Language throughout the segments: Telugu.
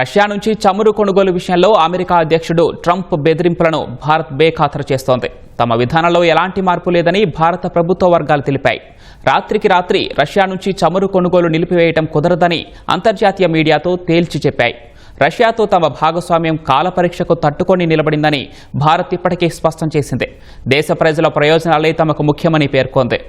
రష్యా నుంచి చమురు కొనుగోలు విషయంలో అమెరికా అధ్యక్షుడు ట్రంప్ బెదిరింపులను భారత్ బేఖాతరు చేస్తోంది. తమ విధానంలో ఎలాంటి మార్పు లేదని భారత ప్రభుత్వ వర్గాలు తెలిపాయి. రాత్రికి రాత్రి రష్యా నుంచి చమురు కొనుగోలు నిలిపివేయటం కుదరదని అంతర్జాతీయ మీడియాతో తేల్చి చెప్పాయి. రష్యాతో తమ భాగస్వామ్యం కాలపరీక్షకు తట్టుకొని నిలబడిందని భారత్ ఇప్పటికే స్పష్టం చేసింది. దేశ ప్రజల ప్రయోజనాలే తమకు ముఖ్యమని పేర్కొంది.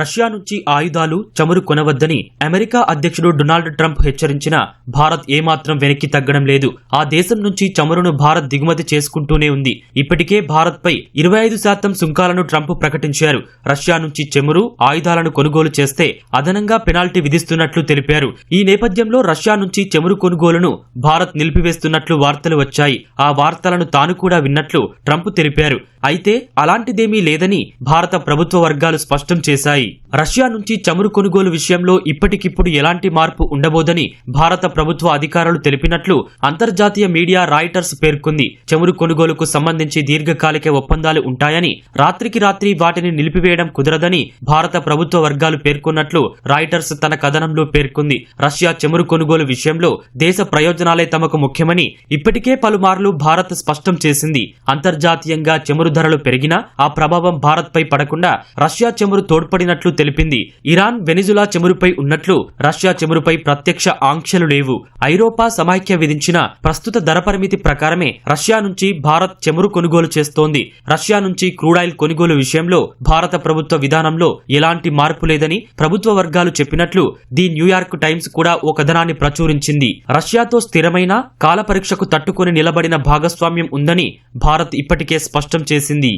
రష్యా నుంచి ఆయుధాలు చమురు కొనవద్దని అమెరికా అధ్యక్షుడు డొనాల్డ్ ట్రంప్ హెచ్చరించినా భారత్ ఏమాత్రం వెనక్కి తగ్గడం లేదు. ఆ దేశం నుంచి చమురును భారత్ దిగుమతి చేసుకుంటూనే ఉంది. ఇప్పటికే భారత్పై ఇరవై ఐదు శాతం సుంకాలను ట్రంప్ ప్రకటించారు. రష్యా నుంచి చమురు ఆయుధాలను కొనుగోలు చేస్తే అదనంగా పెనాల్టీ విధిస్తున్నట్లు తెలిపారు. ఈ నేపథ్యంలో రష్యా నుంచి చమురు కొనుగోలును భారత్ నిలిపివేస్తున్నట్లు వార్తలు వచ్చాయి. ఆ వార్తలను తాను కూడా విన్నట్లు ట్రంప్ తెలిపారు. అయితే అలాంటిదేమీ లేదని భారత ప్రభుత్వ వర్గాలు స్పష్టం చేశాయి. eight. రష్యా నుంచి చమురు కొనుగోలు విషయంలో ఇప్పటికిప్పుడు ఎలాంటి మార్పు ఉండబోదని భారత ప్రభుత్వ అధికారులు తెలిపినట్లు అంతర్జాతీయ మీడియా రాయిటర్స్ పేర్కొంది. చమురు కొనుగోలుకు సంబంధించి దీర్ఘకాలిక ఒప్పందాలు ఉంటాయని రాత్రికి రాత్రి వాటిని నిలిపివేయడం కుదరదని భారత ప్రభుత్వ వర్గాలు పేర్కొన్నట్లు రాయిటర్స్ తన కథనంలో పేర్కొంది. రష్యా చమురు కొనుగోలు విషయంలో దేశ ప్రయోజనాలే తమకు ముఖ్యమని ఇప్పటికే పలుమార్లు భారత్ స్పష్టం చేసింది. అంతర్జాతీయంగా చమురు ధరలు పెరిగినా ఆ ప్రభావం భారత్పై పడకుండా రష్యా చమురు తోడ్పడినట్లు తెలిపింది. ఇరాన్ వెనిజులా చెమురుపై ఉన్నట్లు రష్యా చెమురుపై ప్రత్యక్ష ఆంక్షలు లేవు. ఐరోపా సమాఖ్య విధించిన ప్రస్తుత ధర పరిమితి ప్రకారమే రష్యా నుంచి భారత్ చెమురు కొనుగోలు చేస్తోంది. రష్యా నుంచి క్రూడాయిల్ కొనుగోలు విషయంలో భారత ప్రభుత్వ విధానంలో ఎలాంటి మార్పు లేదని ప్రభుత్వ వర్గాలు చెప్పినట్లు ది న్యూయార్క్ టైమ్స్ కూడా ఓ కథనాన్ని ప్రచురించింది. రష్యాతో స్థిరమైన కాలపరీక్షకు తట్టుకొని నిలబడిన భాగస్వామ్యం ఉందని భారత్ ఇప్పటికే స్పష్టం చేసింది.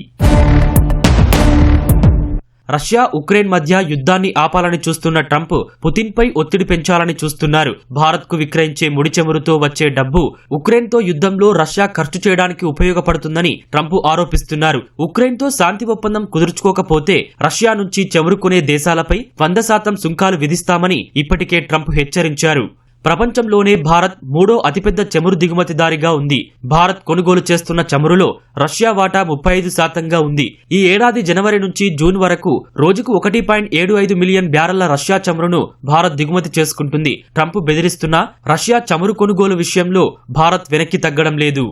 రష్యా ఉక్రెయిన్ మధ్య యుద్ధాన్ని ఆపాలని చూస్తున్న ట్రంప్ పుతిన్పై ఒత్తిడి పెంచాలని చూస్తున్నారు. భారత్కు విక్రయించే ముడి చమురుతో వచ్చే డబ్బు ఉక్రెయిన్తో యుద్ధంలో రష్యా ఖర్చు చేయడానికి ఉపయోగపడుతుందని ట్రంప్ ఆరోపిస్తున్నారు. ఉక్రెయిన్తో శాంతి ఒప్పందం కుదుర్చుకోకపోతే రష్యా నుంచి చెమురుకునే దేశాలపై వంద శాతం సుంకాలు విధిస్తామని ఇప్పటికే ట్రంప్ హెచ్చరించారు. ప్రపంచంలోనే భారత్ మూడో అతిపెద్ద చమురు దిగుమతిదారిగా ఉంది. భారత్ కొనుగోలు చేస్తున్న చమురులో రష్యా వాటా ముప్పై ఐదు శాతంగా ఉంది. ఈ ఏడాది జనవరి నుంచి జూన్ వరకు రోజుకు ఒకటి పాయింట్ ఏడు ఐదు మిలియన్ బ్యారెళ్ళ రష్యా చమురును భారత్ దిగుమతి చేసుకుంటుంది. ట్రంప్ బెదిరిస్తున్నా రష్యా చమురు కొనుగోలు విషయంలో భారత్ వెనక్కి తగ్గడం లేదు.